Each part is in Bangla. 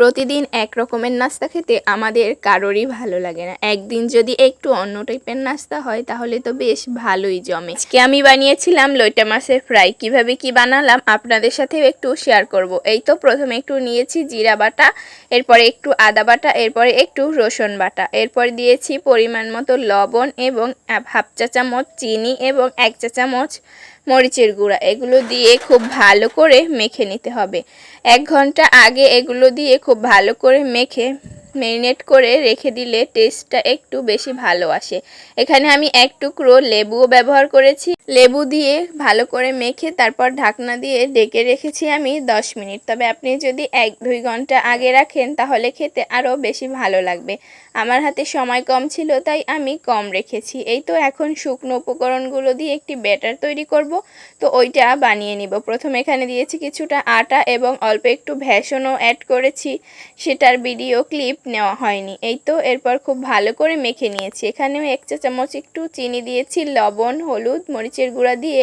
প্রতিদিন এক রকমের নাস্তা খেতে আমাদের কারোরই ভালো লাগে না। একদিন যদি একটু অন্য টাইপের নাস্তা হয়, তাহলে তো বেশ ভালোই জমে। আজকে আমি বানিয়েছিলাম লইটা মাছের ফ্রাই। কীভাবে কি বানালাম আপনাদের সাথেও একটু শেয়ার করব। এই তো প্রথমে একটু নিয়েছি জিরা বাটা, এরপরে একটু আদা বাটা, এরপরে একটু রসুন বাটা। এরপর দিয়েছি পরিমাণ মতো লবণ এবং হাফ চা চামচ চিনি এবং এক চা চামচ মরিচের গুঁড়া, এগুলো দিয়ে খুব ভালো করে মেখে নিতে হবে। এক ঘণ্টা আগে এগুলো দিয়ে খুব ভালো করে মেখে ম্যারিনেট করে রেখে দিলে টেস্টটা একটু বেশি ভালো আসে। এখানে আমি এক টুকরো লেবুও ব্যবহার করেছি। লেবু দিয়ে ভালো করে মেখে তারপর ঢাকনা দিয়ে ডেকে রেখেছি আমি 10 মিনিট। তবে আপনি যদি এক দুই ঘণ্টা আগে রাখেন তাহলে খেতে আরও বেশি ভালো লাগবে। আমার হাতে সময় কম ছিল, তাই আমি কম রেখেছি। এই তো এখন শুকনো উপকরণগুলো দিয়ে একটি ব্যাটার তৈরি করব। তো ওইটা বানিয়ে নিব। প্রথমে এখানে দিয়েছি কিছুটা আটা এবং অল্প একটু ভ্যাসনও অ্যাড করেছি। সেটার ভিডিও ক্লিপ নেওয়া হয়নি। এই তো এরপর খুব ভালো করে মেখে নিয়েছি। এখানেও এক চা চামচ একটু চিনি দিয়েছি, লবণ, হলুদ, মরিচের গুঁড়া দিয়ে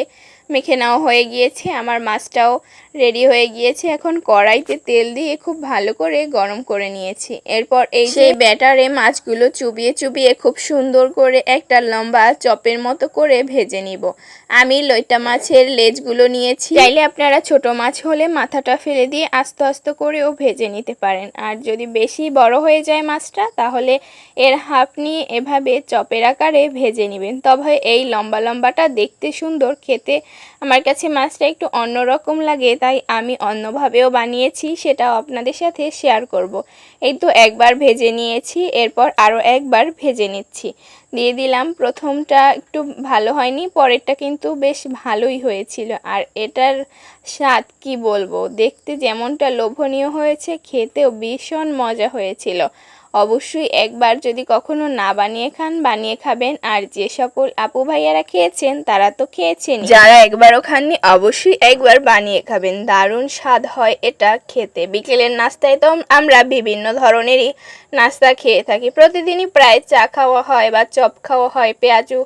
মেখে নেওয়া হয়ে গিয়েছে। আমার মাছটাও রেডি হয়ে গিয়েছে। এখন কড়াইতে তেল দিয়ে খুব ভালো করে গরম করে নিয়েছি। এরপর এই যে ব্যাটারে মাছগুলো চুবিয়ে চুবিয়ে খুব সুন্দর করে একটা লম্বা চপের মতো করে ভেজে নিব। আমি লইটা মাছের লেজগুলো নিয়েছি। চাইলে আপনারা ছোট মাছ হলে মাথাটা ফেলে দিয়ে আস্তে আস্তে করেও ভেজে নিতে পারেন। আর যদি বেশি বড় হয়ে যায় মাছটা তাহলে এর হাফ নিয়ে এভাবে চপের আকারে ভেজে নেবেন। তবে এই লম্বা লম্বাটা দেখতে সুন্দর খেতে আমার কাছে মাছটা একটু অন্যরকম লাগে, তাই আমি অন্যভাবেও বানিয়েছি, সেটাও আপনাদের সাথে শেয়ার করব। এই তো একবার ভেজে নিয়েছি, এরপর আরও একবার ভেজে নিচ্ছি। দিয়ে দিলাম, প্রথমটা একটু ভালো হয়নি, পরেরটা কিন্তু বেশ ভালোই হয়েছিল। আর এটার স্বাদ কি বলব, দেখতে যেমনটা লোভনীয় হয়েছে, খেতেও ভীষণ মজা হয়েছিল। অবশ্যই একবার যদি কখনো না বানিয়ে খান, বানিয়ে খাবেন। আর যে সকল আপু ভাইয়ারা খেয়েছেন, তারা তো খেয়েছেন যারা একবারও খাননি, অবশ্যই একবার বানিয়ে খাবেন। দারুণ স্বাদ হয় এটা খেতে। বিকেলের নাস্তায় তো আমরা বিভিন্ন ধরনেরই নাস্তা খেয়ে থাকি। প্রতিদিনই প্রায় চা খাওয়া হয় বা চপ খাওয়া হয়, পেঁয়াজু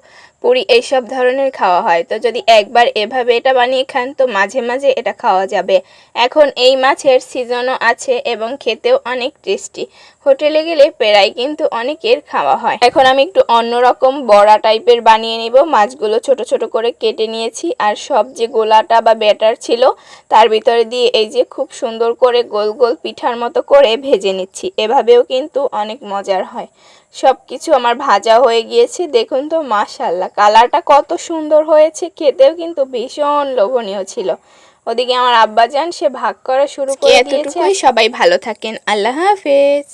পুরি এইসব ধরনের খাওয়া হয়। তো যদি একবার এভাবে এটা বানিয়ে খান, তো মাঝে মাঝে এটা খাওয়া যাবে। এখন এই মাছের সিজনও আছে এবং খেতেও অনেক টেস্টি। হোটেলে গেলে পেরাই কিন্তু অনেকের খাওয়া হয়। এখন আমি একটু অন্যরকম বড়া টাইপের বানিয়ে নিব। মাছগুলো ছোট ছোট করে কেটে নিয়েছি। আর সব যে গোলাটা বা ব্যাটার ছিল, তার ভিতরে দিয়ে এই যে খুব সুন্দর করে গোল গোল পিঠার মতো করে ভেজে নিচ্ছি। এভাবেও কিন্তু অনেক মজার হয়। সব কিছু আমার ভাজা হয়ে গিয়েছে। দেখুন তো মাশাল্লাহ কালারটা কত সুন্দর হয়েছে। খেতেও কিন্তু ভীষণ লোভনীয় ছিল। ওদিকে আমার আব্বাজান সে ভাগ করা শুরু করে দিয়েছে। সবাই ভালো থাকেন। আল্লাহ হাফেজ।